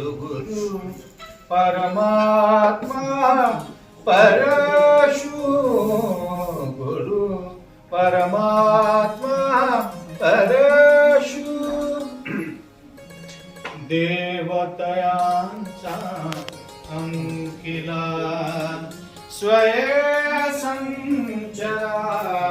विश्वास परमात्मा परशु गुरु परमात्मा परशु। देवतयांचा अंकिला स्वय संचरा।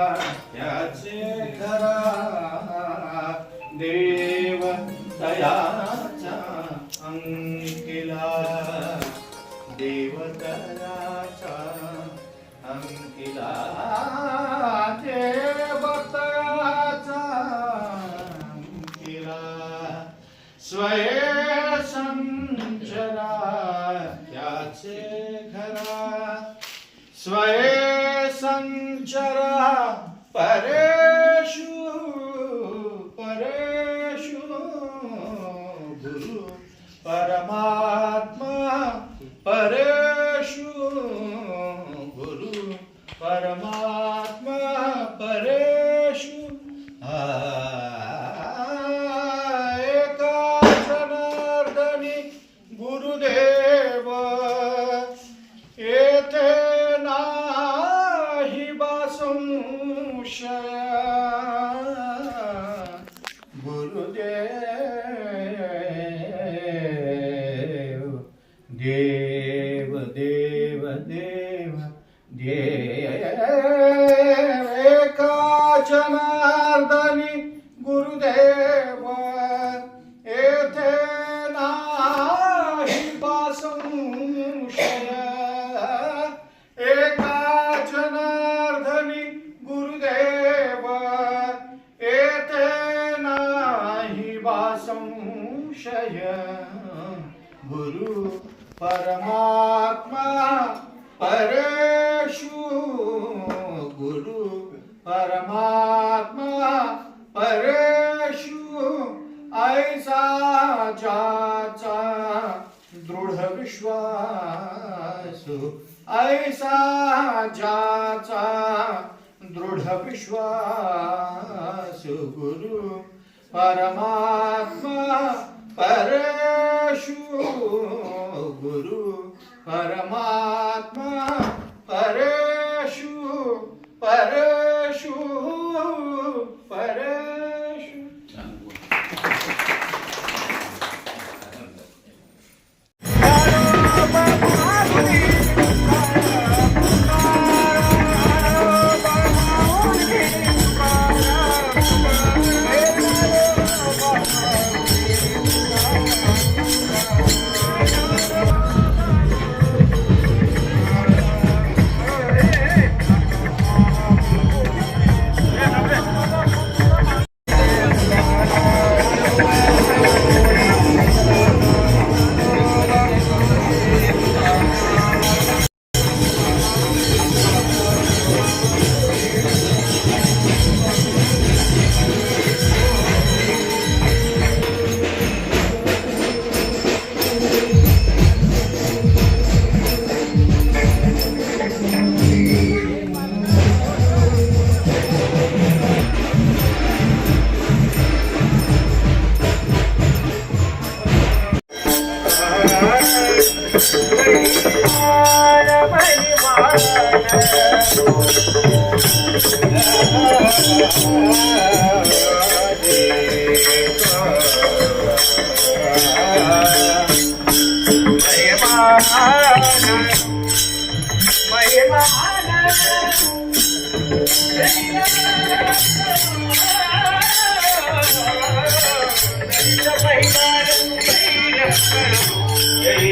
नाही संशय। गुरु परमात्मा परेशु गुरु परमात्मा परेशु ऐसा ज्याचा दृढ विश्वास। ऐसा जाचा दृढ विश्वास। गुरु परमात्मा परशु गुरु परमात्मा परशु परशु पर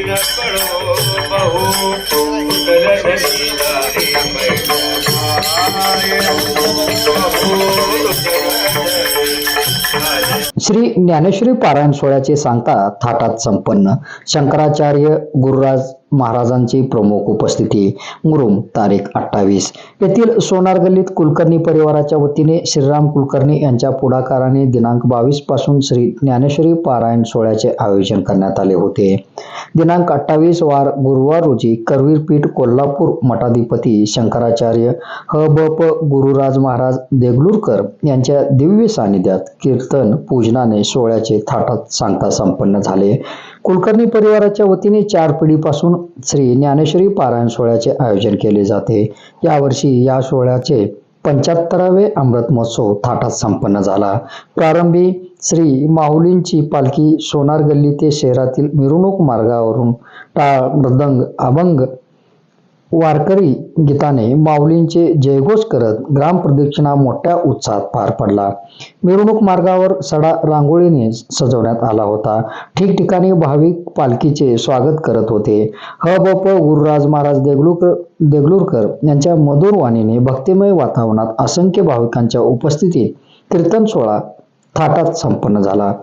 बहु श्री ज्ञानेश्वरी पारायण सोहळ्याचे सांगता थाटात संपन्न शंकराचार्य गुरुराज महाराजांची प्रमुख उपस्थिती मुरुम तारीख अठ्ठावीस. येथील सोनार गल्लीत कुलकर्णी परिवाराच्या वतीने श्रीराम कुलकर्णी यांच्या पुढाकाराने दिनांक बावीसपासून श्री ज्ञानेश्वरी पारायण सोहळ्याचे आयोजन करण्यात आले होते. दिनांक अठ्ठावीस वार गुरुवार रोजी करवीर पीठ कोल्हापूर मठाधिपती शंकराचार्य ह ब प गुरुराज महाराज देगलूरकर यांच्या दिव्य सानिध्यात कीर्तन पूजनाने सोहळ्याचे थाटात सांगता संपन्न झाले. कुलकर्णी परिवाराच्या वतीने चार पिढीपासून श्री ज्ञानेश्वरी पारायण सोहळ्याचे आयोजन केले जाते. यावर्षी या सोहळ्याचे पंच्याहत्तरावे अमृत महोत्सव थाटात संपन्न झाला. प्रारंभी श्री माऊलींची पालखी सोनार गल्ली ते शहरातील मिरवणूक मार्गावरून टाळ मृदंग अभंग वारकरी गीताने माऊलींचे जयघोष करत ग्रामप्रदक्षिणा मोठ्या उत्साहात पार पडला. मिरवणूक मार्गावर सडा रांगोळीने सजवण्यात आला होता. ठिकठिकाणी भाविक पालखीचे स्वागत करत होते. ह ब प गुरुराज महाराज देगलूकर देगलूरकर यांच्या मधुर वाणीने भक्तिमय वातावरणात असंख्य भाविकांच्या उपस्थितीत कीर्तन सोहळा थाटात संपन्न झाला.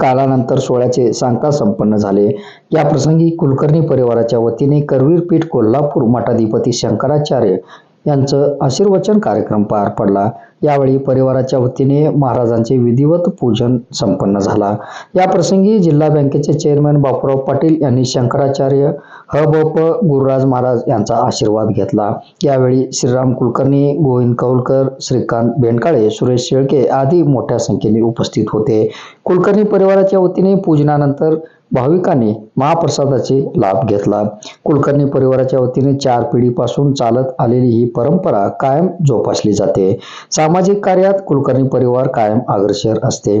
कालानंतर सोहळ्याचे सांगता संपन्न झाले. या प्रसंगी कुलकर्णी परिवाराच्या वतीने करवीर पीठ कोल्हापूर मठाधिपती शंकराचार्य यांचं आशीर्वचन कार्यक्रम पार पडला. यावेळी परिवाराच्या वतीने महाराजांचे विधिवत पूजन संपन्न झाला. या प्रसंगी जिल्हा बँकेचे चेअरमॅन बापूराव पाटील यांनी शंकराचार्य ह ब प गुरुराज महाराज यांचा आशीर्वाद घेतला. यावेळी श्रीराम कुलकर्णी गोविंद कौलकर श्रीकांत बेंडकाळे सुरेश शेळके आदी मोठ्या संख्येने उपस्थित होते. कुलकर्णी परिवाराच्या वतीने पूजनानंतर भाविकांनी महाप्रसादाचे लाभ घेतला. कुलकर्णी परिवाराच्या वतीने चार पिढीपासून चालत आलेली ही परंपरा कायम जोपासली जाते. सामाजिक कार्यात कुलकर्णी परिवार कायम अग्रसर असते.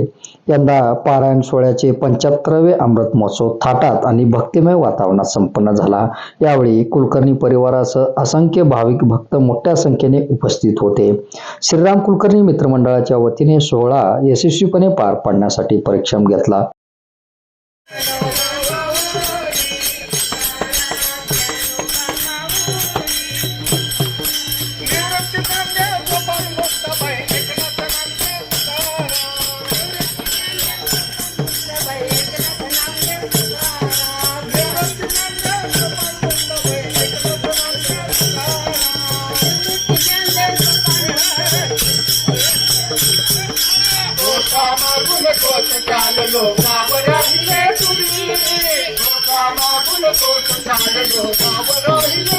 यंदा पारायण सोहळ्याचे पंच्याहत्तरावे अमृत महोत्सव थाटात आणि भक्तिमय वातावरणात संपन्न झाला. यावेळी कुलकर्णी परिवारासह असंख्य भाविक भक्त मोठ्या संख्येने उपस्थित होते. श्रीराम कुलकर्णी मित्रमंडळाच्या वतीने सोहळा यशस्वीपणे पार पाडण्यासाठी परिश्रम घेतला. చాలలో కావరాహిలే తురి కామాకుల కోట చాలలో కావరాహిలే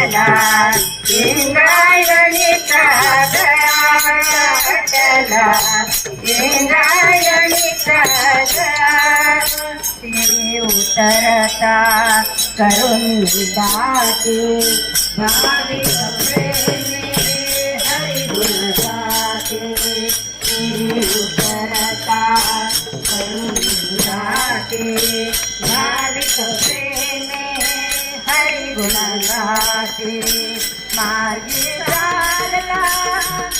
दाटला इंद्रायणी सागरा दाटला इंद्रायणी उतरता करून दाते भावी उतरता करून दाते गुणगाती गुण चालला